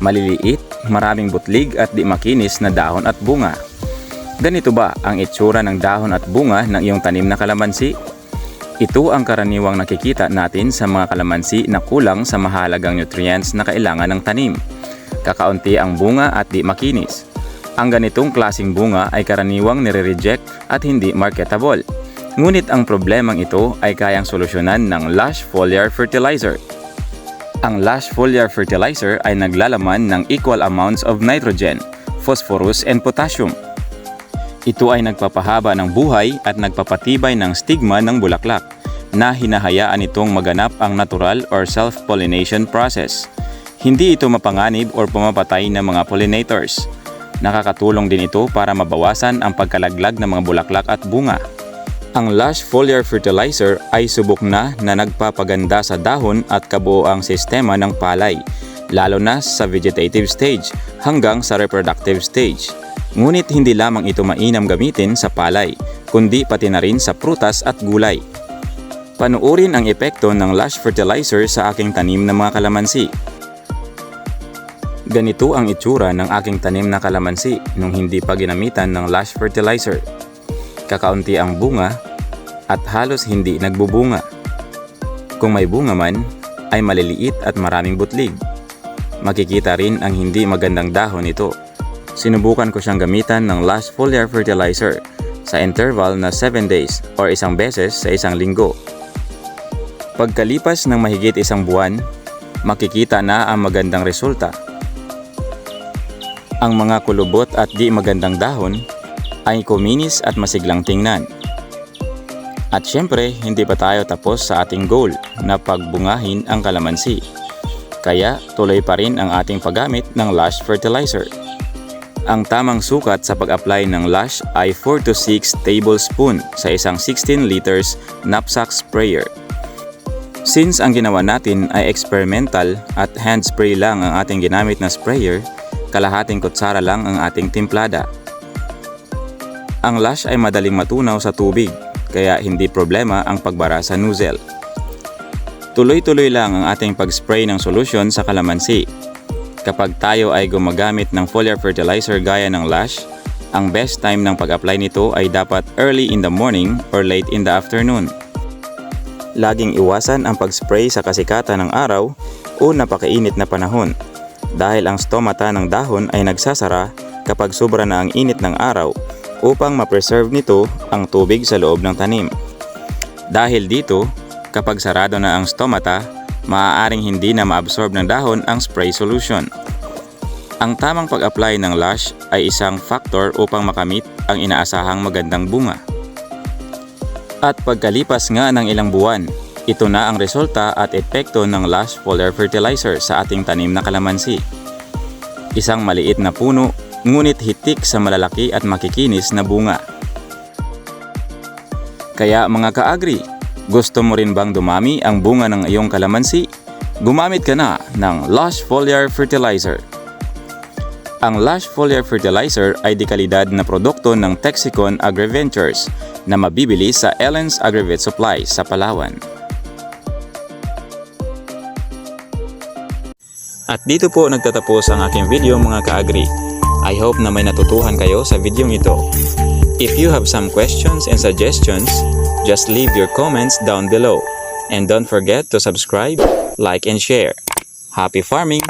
maliliit, maraming butlig at di makinis na dahon at bunga. Ganito ba ang itsura ng dahon at bunga ng iyong tanim na kalamansi? Ito ang karaniwang nakikita natin sa mga kalamansi na kulang sa mahalagang nutrients na kailangan ng tanim. Kakaunti ang bunga at di makinis. Ang ganitong klasing bunga ay karaniwang nire-reject at hindi marketable. Ngunit ang problemang ito ay kayang solusyonan ng Lush Foliar Fertilizer. Ang Lush Foliar Fertilizer ay naglalaman ng equal amounts of nitrogen, phosphorus, and potassium. Ito ay nagpapahaba ng buhay at nagpapatibay ng stigma ng bulaklak na hinahayaan itong maganap ang natural or self-pollination process. Hindi ito mapanganib or pumapatay ng mga pollinators. Nakakatulong din ito para mabawasan ang pagkalaglag ng mga bulaklak at bunga. Ang Lush Foliar Fertilizer ay subok na na nagpapaganda sa dahon at kabuoang sistema ng palay, lalo na sa vegetative stage hanggang sa reproductive stage. Ngunit hindi lamang ito mainam gamitin sa palay, kundi pati na rin sa prutas at gulay. Panuorin ang epekto ng Lush Fertilizer sa aking tanim ng mga kalamansi. Ganito ang itsura ng aking tanim na kalamansi nung hindi pa ginamitan ng Lush Fertilizer. Kakaunti ang bunga at halos hindi nagbubunga. Kung may bunga man, ay maliliit at maraming butlig. Makikita rin ang hindi magandang dahon nito. Sinubukan ko siyang gamitan ng Lush Foliar Fertilizer sa interval na 7 days or isang beses sa isang linggo. Pagkalipas ng mahigit isang buwan, makikita na ang magandang resulta. Ang mga kulubot at di magandang dahon ay kuminis at masiglang tingnan. At syempre, hindi pa tayo tapos sa ating goal na pagbungahin ang kalamansi. Kaya tuloy pa rin ang ating paggamit ng Lush Fertilizer. Ang tamang sukat sa pag-apply ng Lush ay 4 to 6 tablespoon sa isang 16 liters knapsack sprayer. Since ang ginawa natin ay experimental at hand spray lang ang ating ginamit na sprayer, kalahating kutsara lang ang ating timplada. Ang Lush ay madaling matunaw sa tubig, kaya hindi problema ang pagbara sa nozzle. Tuloy-tuloy lang ang ating pag-spray ng solusyon sa kalamansi. Kapag tayo ay gumagamit ng foliar fertilizer gaya ng Lush, ang best time ng pag-apply nito ay dapat early in the morning or late in the afternoon. Laging iwasan ang pag-spray sa kasikatan ng araw o napakainit na panahon dahil ang stomata ng dahon ay nagsasara kapag sobra na ang init ng araw upang ma-preserve nito ang tubig sa loob ng tanim. Dahil dito, kapag sarado na ang stomata, maaaring hindi na ma-absorb ng dahon ang spray solution. Ang tamang pag-apply ng Lush ay isang factor upang makamit ang inaasahang magandang bunga. At pagkalipas nga ng ilang buwan, ito na ang resulta at epekto ng Lush Foliar Fertilizer sa ating tanim na kalamansi. Isang maliit na puno, ngunit hitik sa malalaki at makikinis na bunga. Kaya mga kaagri, gusto mo rin bang dumami ang bunga ng iyong kalamansi? Gumamit ka na ng Lush Foliar Fertilizer. Ang Lush Foliar Fertilizer ay dekalidad na produkto ng Texicon AgriVentures na mabibili sa Ellen's Agrivet Supply sa Palawan. At dito po nagtatapos ang aking video mga kaagri. I hope na may natutuhan kayo sa video ito. If you have some questions and suggestions, just leave your comments down below. And don't forget to subscribe, like, and share. Happy farming!